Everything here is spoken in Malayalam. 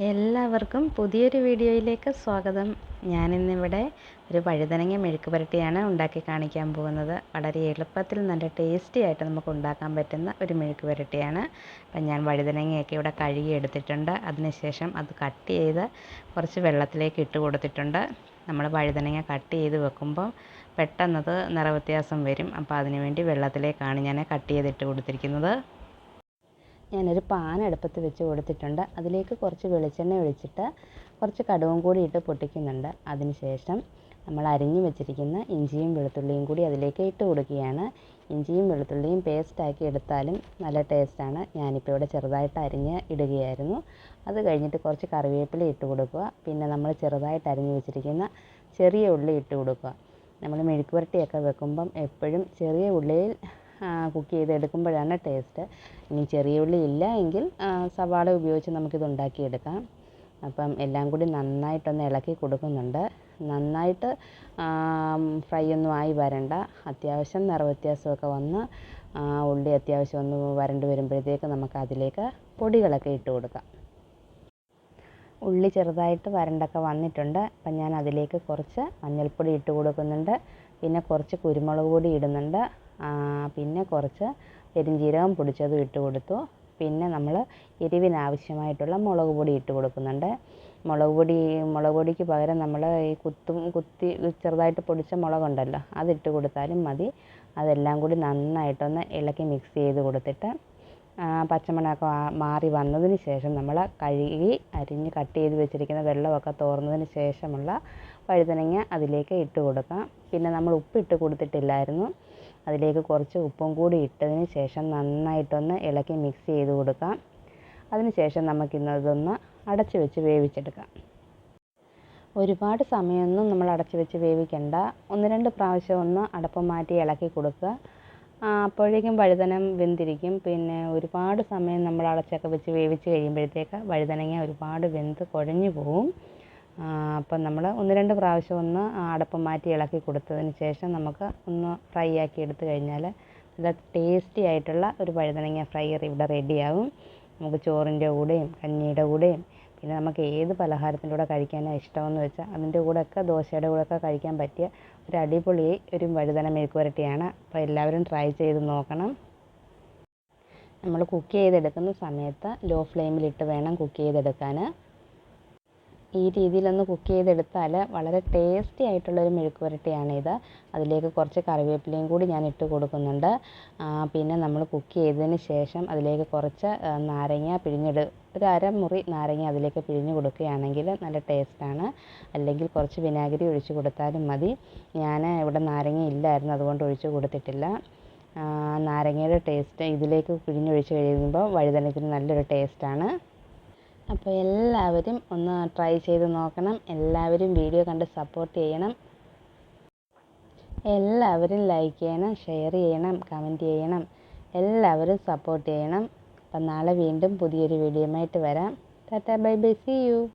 എല്ലാവർക്കും പുതിയൊരു വീഡിയോയിലേക്ക് സ്വാഗതം. ഞാനിന്നിവിടെ ഒരു വഴുതനങ്ങ മെഴുക്ക് പുരട്ടിയാണ് ഉണ്ടാക്കി കാണിക്കാൻ പോകുന്നത്. വളരെ എളുപ്പത്തിൽ നല്ല ടേസ്റ്റി ആയിട്ട് നമുക്ക് ഉണ്ടാക്കാൻ പറ്റുന്ന ഒരു മെഴുക്ക് പുരട്ടിയാണ് അപ്പം ഞാൻ വഴുതനങ്ങയൊക്കെ ഇവിടെ കഴുകി എടുത്തിട്ടുണ്ട് അതിനുശേഷം അത് കട്ട് ചെയ്ത് കുറച്ച് വെള്ളത്തിലേക്ക് ഇട്ട് കൊടുത്തിട്ടുണ്ട്. നമ്മൾ വഴുതനങ്ങ കട്ട് ചെയ്ത് വെക്കുമ്പോൾ പെട്ടെന്നത് നിറവ്യത്യാസം വരും. അപ്പോൾ അതിനുവേണ്ടി വെള്ളത്തിലേക്കാണ് ഞാൻ കട്ട് ചെയ്തിട്ട് കൊടുത്തിരിക്കുന്നത്. ഞാനൊരു പാൻ അടുപ്പത്ത് വെച്ച് കൊടുത്തിട്ടുണ്ട്. അതിലേക്ക് കുറച്ച് വെളിച്ചെണ്ണ ഒഴിച്ചിട്ട് കുറച്ച് കടുവും കൂടി ഇട്ട് പൊട്ടിക്കുന്നുണ്ട്. അതിനുശേഷം നമ്മൾ അരിഞ്ഞു വെച്ചിരിക്കുന്ന ഇഞ്ചിയും വെളുത്തുള്ളിയും കൂടി അതിലേക്ക് ഇട്ട് കൊടുക്കുകയാണ്. ഇഞ്ചിയും വെളുത്തുള്ളിയും പേസ്റ്റാക്കി എടുത്താലും നല്ല ടേസ്റ്റാണ് ഞാനിപ്പോൾ ഇവിടെ ചെറുതായിട്ട് അരിഞ്ഞ് ഇടുകയായിരുന്നു. അത് കഴിഞ്ഞിട്ട് കുറച്ച് കറിവേപ്പില ഇട്ട് കൊടുക്കുക. പിന്നെ നമ്മൾ ചെറുതായിട്ട് അരിഞ്ഞു വെച്ചിരിക്കുന്ന ചെറിയ ഉള്ളി ഇട്ട് കൊടുക്കുക. നമ്മൾ മെഴുക്ക് പുരട്ടിയൊക്കെ വെക്കുമ്പം എപ്പോഴും ചെറിയ ഉള്ളിയിൽ കുക്ക് ചെയ്തെടുക്കുമ്പോഴാണ് ടേസ്റ്റ്. ഇനി ചെറിയ ഉള്ളി ഇല്ല എങ്കിൽ സവാള ഉപയോഗിച്ച് നമുക്കിത് ഉണ്ടാക്കിയെടുക്കാം. അപ്പം എല്ലാം കൂടി നന്നായിട്ടൊന്ന് ഇളക്കി കൊടുക്കുന്നുണ്ട്. നന്നായിട്ട് ഫ്രൈ ഒന്നും ആയി വരണ്ട. അത്യാവശ്യം നിറവ്യത്യാസമൊക്കെ വന്ന് ഉള്ളി അത്യാവശ്യം ഒന്ന് വരണ്ട് വരുമ്പോഴത്തേക്ക് നമുക്ക് അതിലേക്ക് പൊടികളൊക്കെ ഇട്ട് കൊടുക്കാം. ഉള്ളി ചെറുതായിട്ട് വരണ്ടൊക്കെ വന്നിട്ടുണ്ട്. അപ്പം ഞാൻ അതിലേക്ക് കുറച്ച് മഞ്ഞൾപ്പൊടി ഇട്ട് കൊടുക്കുന്നുണ്ട്. പിന്നെ കുറച്ച് കുരുമുളക് പൊടി ഇടുന്നുണ്ട്. പിന്നെ കുറച്ച് പെരുംജീരകം പൊടിച്ചതും ഇട്ട് കൊടുത്തു. പിന്നെ നമ്മൾ എരിവിനാവശ്യമായിട്ടുള്ള മുളക് പൊടി ഇട്ട് കൊടുക്കുന്നുണ്ട്. മുളക് പൊടി മുളക് പൊടിക്ക് പകരം നമ്മൾ ഈ കുത്തും കുത്തി ചെറുതായിട്ട് പൊടിച്ച മുളകുണ്ടല്ലോ അതിട്ട് കൊടുത്താലും മതി. അതെല്ലാം കൂടി നന്നായിട്ടൊന്ന് ഇളക്കി മിക്സ് ചെയ്ത് കൊടുത്തിട്ട് പച്ചമണമൊക്കെ മാറി വന്നതിന് ശേഷം നമ്മൾ കഴുകി അരിഞ്ഞ് കട്ട് ചെയ്ത് വെച്ചിരിക്കുന്ന വെള്ളമൊക്കെ തോർന്നതിന് ശേഷമുള്ള വഴുതനങ്ങ അതിലേക്ക് ഇട്ട് കൊടുക്കാം. പിന്നെ നമ്മൾ ഉപ്പിട്ട് കൊടുത്തിട്ടില്ലായിരുന്നു. അതിലേക്ക് കുറച്ച് ഉപ്പും കൂടി ഇട്ടതിന് ശേഷം നന്നായിട്ടൊന്ന് ഇളക്കി മിക്സ് ചെയ്ത് കൊടുക്കാം. അതിന് ശേഷം നമുക്കിന്നതൊന്ന് അടച്ചു വെച്ച് വേവിച്ചെടുക്കാം. ഒരുപാട് സമയമൊന്നും നമ്മൾ അടച്ചു വെച്ച് വേവിക്കണ്ട. ഒന്ന് രണ്ട് പ്രാവശ്യം ഒന്ന് അടപ്പ് മാറ്റി ഇളക്കി കൊടുക്കുക. അപ്പോഴേക്കും വഴുതനം വെന്തിരിക്കും. പിന്നെ ഒരുപാട് സമയം നമ്മൾ അടച്ചൊക്കെ വെച്ച് വേവിച്ച് കഴിയുമ്പോഴത്തേക്ക് വഴുതനങ്ങ ഒരുപാട് വെന്ത് കുഴഞ്ഞു പോവും. അപ്പം നമ്മൾ ഒന്ന് രണ്ട് പ്രാവശ്യം ഒന്ന് അടപ്പ് മാറ്റി ഇളക്കി കൊടുത്തതിന് ശേഷം നമുക്ക് ഒന്ന് ഫ്രൈ ആക്കി എടുത്ത് കഴിഞ്ഞാൽ നല്ല ടേസ്റ്റി ആയിട്ടുള്ള ഒരു വഴുതനങ്ങ ഫ്രൈ ഇവിടെ റെഡിയാവും നമുക്ക് ചോറിന്റെ കൂടെയും കഞ്ഞിയുടെ കൂടെയും പിന്നെ നമുക്ക് ഏത് പലഹാരത്തിന്റെ കൂടെ കഴിക്കാനാണ് ഇഷ്ടമെന്ന് വെച്ചാൽ അതിന്റെ കൂടെയൊക്കെ ദോശയുടെ കൂടെയൊക്കെ കഴിക്കാൻ പറ്റിയ ഒരു അടിപൊളി ഒരു വഴുതന മെഴുക്ക് അപ്പോൾ എല്ലാവരും ട്രൈ ചെയ്ത് നോക്കണം. നമ്മൾ കുക്ക് ചെയ്തെടുക്കുന്ന സമയത്ത് ലോ ഫ്ലെയിമിലിട്ട് വേണം കുക്ക് ചെയ്തെടുക്കാൻ ഈ രീതിയിലൊന്ന് കുക്ക് ചെയ്തെടുത്താൽ വളരെ ടേസ്റ്റി ആയിട്ടുള്ളൊരു മെഴുക്ക് പുരട്ടിയാണിത്. അതിലേക്ക് കുറച്ച് കറിവേപ്പിലയും കൂടി ഞാൻ ഇട്ട് കൊടുക്കുന്നുണ്ട്. പിന്നെ നമ്മൾ കുക്ക് ചെയ്തതിന് ശേഷം അതിലേക്ക് കുറച്ച് നാരങ്ങ പിഴിഞ്ഞിട് ഒരു അരമുറി നാരങ്ങ അതിലേക്ക് പിഴിഞ്ഞ് കൊടുക്കുകയാണെങ്കിൽ നല്ല ടേസ്റ്റാണ് അല്ലെങ്കിൽ കുറച്ച് വിനാഗിരി ഒഴിച്ച് കൊടുത്താലും മതി. ഞാൻ ഇവിടെ നാരങ്ങ ഇല്ലായിരുന്നു അതുകൊണ്ട് ഒഴിച്ച് കൊടുത്തിട്ടില്ല. നാരങ്ങയുടെ ടേസ്റ്റ് ഇതിലേക്ക് പിഴിഞ്ഞൊഴിച്ച് കഴിയുമ്പോൾ വഴുതനത്തിന് നല്ലൊരു ടേസ്റ്റാണ് അപ്പോൾ എല്ലാവരും ഒന്ന് ട്രൈ ചെയ്ത് നോക്കണം. എല്ലാവരും വീഡിയോ കണ്ട് സപ്പോർട്ട് ചെയ്യണം. എല്ലാവരും ലൈക്ക് ചെയ്യണം ഷെയർ ചെയ്യണം കമന്റ് ചെയ്യണം. എല്ലാവരും സപ്പോർട്ട് ചെയ്യണം. അപ്പം നാളെ വീണ്ടും പുതിയൊരു വീഡിയോയുമായിട്ട് വരാം. Tata bye bye see you